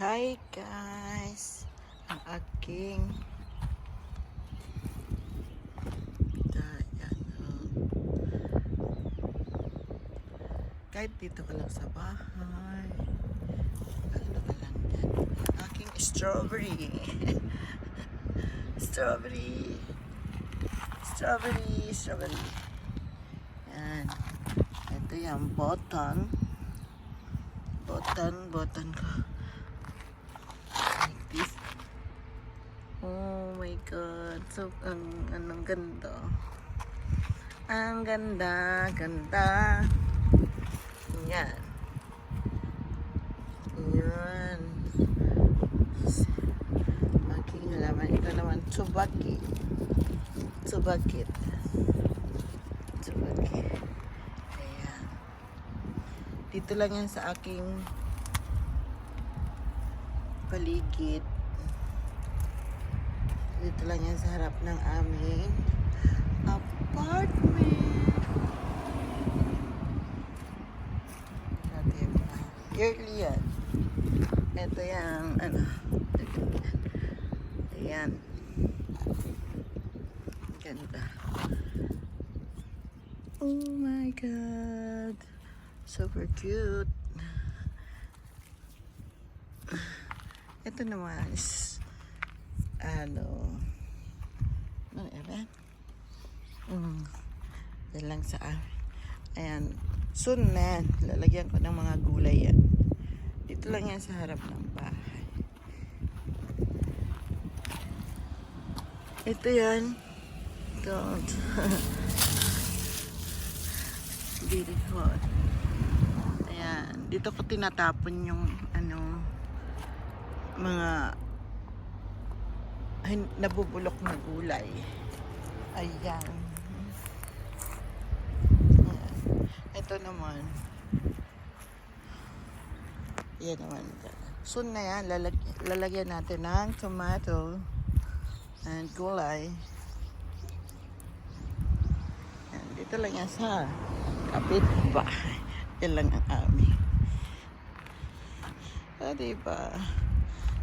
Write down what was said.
Hi guys! Ang aking Ayan, oh. Kahit dito ka lang sa bahay. Ano ka lang yan. Aking strawberry. strawberry. Strawberry. Strawberry. Yan. Ito yung button. Button. Button ko. Oh my God. So, ang, anong ganda. Ang ganda, ganda. Yan. Yan. Aking halaman. Ito naman, tsubaki. Tsubakit. Tsubaki. Ayan. Dito lang yan sa aking paligid. Dito lang yan sa harap ng aming apartment. Dati pa. Yearly yan. Ito yung ano. Ayan. Ganda. Oh my God. Super cute. Ito naman is ano ano Evan? Mm. Yan lang sa amin. Ayan. Soon na yan. Lalagyan ko ng mga gulay yan. Dito lang yan sa harap ng bahay. Ito yan. Ito. Beautiful. Ayan. Dito ko tinatapon yung ano mga hin- nabubulok na gulay. Ayan. Ayan. Ito naman. Yan naman. Soon na yan, lalag- lalagyan natin ng tomato and gulay. Yan, dito lang yan sa kapitbahay. Yan lang ang amin. O, diba?